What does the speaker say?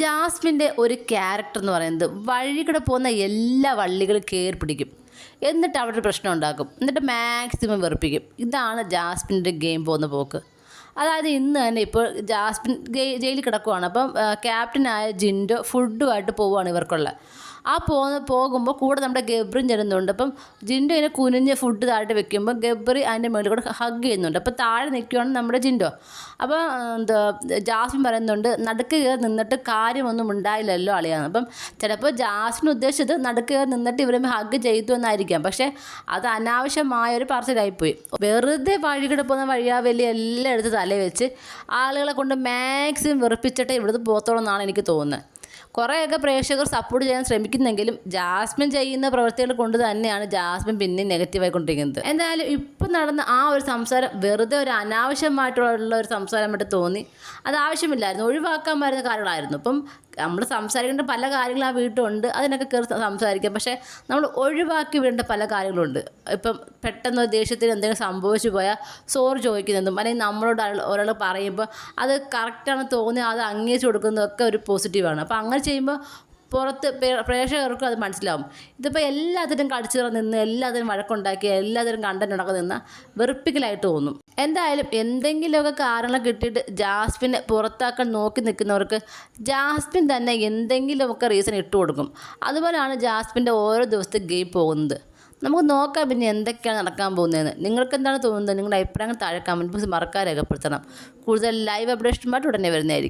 ജാസ്മിന്റെ ഒരു ക്യാരക്ടർ എന്ന് പറയുന്നത് വഴി കൂടെ പോകുന്ന എല്ലാ വള്ളികളും കയറി പിടിക്കും. എന്നിട്ട് അവിടെ ഒരു പ്രശ്നം ഉണ്ടാക്കും. എന്നിട്ട് മാക്സിമം വെറുപ്പിക്കും. ഇതാണ് ജാസ്മിന്റെ ഗെയിം പോകുന്ന പോക്ക്. അതായത് ഇന്ന് തന്നെ ഇപ്പോൾ ജാസ്മിൻ ജയിലിൽ കിടക്കുവാണ്. അപ്പം ക്യാപ്റ്റനായ ജിൻഡോ ഫുഡുമായിട്ട് പോവുകയാണ് ഇവർക്കുള്ള. ആ പോകുന്ന പോകുമ്പോൾ കൂടെ നമ്മുടെ ഗബ്രിൻ ചെല്ലുന്നുണ്ട് അപ്പം ജിൻഡോ ഇങ്ങനെ കുനിഞ്ഞ് ഫുഡ് താഴെ വെക്കുമ്പോൾ ഗബ്രി അതിന്റെ മുകളിൽ കൂടെ ഹഗ് ചെയ്യുന്നുണ്ട്. അപ്പോൾ താഴെ നിൽക്കുവാണ് നമ്മുടെ ജിൻഡോ. അപ്പോൾ എന്താ ജാസ്മിൻ പറയുന്നുണ്ട് നടുക്ക് കയറി നിന്നിട്ട് കാര്യമൊന്നും ഉണ്ടായില്ലല്ലോ അളിയാണ് അപ്പം ചിലപ്പോൾ ജാസ്മിൻ ഉദ്ദേശിച്ചത് നടുക്ക് കയറി നിന്നിട്ട് ഇവരും ഹഗ് ചെയ്തു എന്നായിരിക്കാം. പക്ഷേ അത് അനാവശ്യമായ ഒരു പാർസലായിപ്പോയി വെറുതെ വഴികിടെ പോകുന്ന വഴിയാവലി എല്ലാം എടുത്ത് തലയിൽ വെച്ച് ആളുകളെ കൊണ്ട് മാക്സിമം വെറുപ്പിച്ചിട്ട് ഇവിടുന്ന് പോത്തോളം എന്നാണ് എനിക്ക് തോന്നുന്നത്. കുറേയൊക്കെ പ്രേക്ഷകർ സപ്പോർട്ട് ചെയ്യാൻ ശ്രമിക്കുന്നെങ്കിലും ജാസ്മിൻ ചെയ്യുന്ന പ്രവൃത്തികൾ കൊണ്ട് തന്നെയാണ് ജാസ്മിൻ പിന്നെ നെഗറ്റീവായി കൊണ്ടിരിക്കുന്നത് എന്തായാലും ഇപ്പം നടന്ന ആ ഒരു സംസാരം വെറുതെ ഒരു അനാവശ്യമായിട്ടുള്ള ഒരു സംസാരമായിട്ട് തോന്നി. അത് ആവശ്യമില്ലായിരുന്നു. ഒഴിവാക്കാൻ വരുന്ന കാര്യങ്ങളായിരുന്നു. ഇപ്പം നമ്മൾ സംസാരിക്കേണ്ട പല കാര്യങ്ങളും ആ വീട്ടിലുണ്ട് അതിനൊക്കെ കയറി സംസാരിക്കാം. പക്ഷേ നമ്മൾ ഒഴിവാക്കി വിടേണ്ട പല കാര്യങ്ങളുണ്ട്. ഇപ്പം പെട്ടെന്ന് ദേഷ്യത്തിന് എന്തെങ്കിലും സംഭവിച്ചു പോയാൽ സോറി ചോദിക്കുന്നതും അല്ലെങ്കിൽ നമ്മളോട് ഒരാൾ പറയുമ്പോൾ അത് കറക്റ്റാണ് തോന്നി അത് അംഗീകരിച്ച് കൊടുക്കുന്നതൊക്കെ ഒരു പോസിറ്റീവാണ് അപ്പോൾ അങ്ങനെ ചെയ്യുമ്പോൾ പുറത്ത് പ്രേക്ഷകർക്കും അത് മനസ്സിലാവും. ഇതിപ്പോൾ എല്ലാത്തിനും കടിച്ചു നിന്ന് എല്ലാത്തിനും വഴക്കുണ്ടാക്കി എല്ലാത്തിനും കണ്ടന്റ് ഉണ്ടാക്കി നിന്ന് വെറുപ്പിക്കലായിട്ട് തോന്നും. എന്തായാലും എന്തെങ്കിലുമൊക്കെ കാരണം കിട്ടിയിട്ട് ജാസ്മിനെ പുറത്താക്കാൻ നോക്കി നിൽക്കുന്നവർക്ക് ജാസ്മിൻ തന്നെ എന്തെങ്കിലുമൊക്കെ റീസൺ ഇട്ട് കൊടുക്കും. അതുപോലെയാണ് ജാസ്മിന്റെ ഓരോ ദിവസത്തെ ഗെയിം പോകുന്നത്. നമുക്ക് നോക്കാം പിന്നെ എന്തൊക്കെയാണ് നടക്കാൻ പോകുന്നതെന്ന്. നിങ്ങൾക്ക് എന്താണ് തോന്നുന്നത്? നിങ്ങളുടെ അഭിപ്രായങ്ങൾ താഴെ കമന്റ് ബോക്സ് മറക്കാൻ രേഖപ്പെടുത്തണം. കൂടുതൽ ലൈവ് അപ്ഡേഷനുമായിട്ട് ഉടനെ വരുന്നതായിരിക്കും.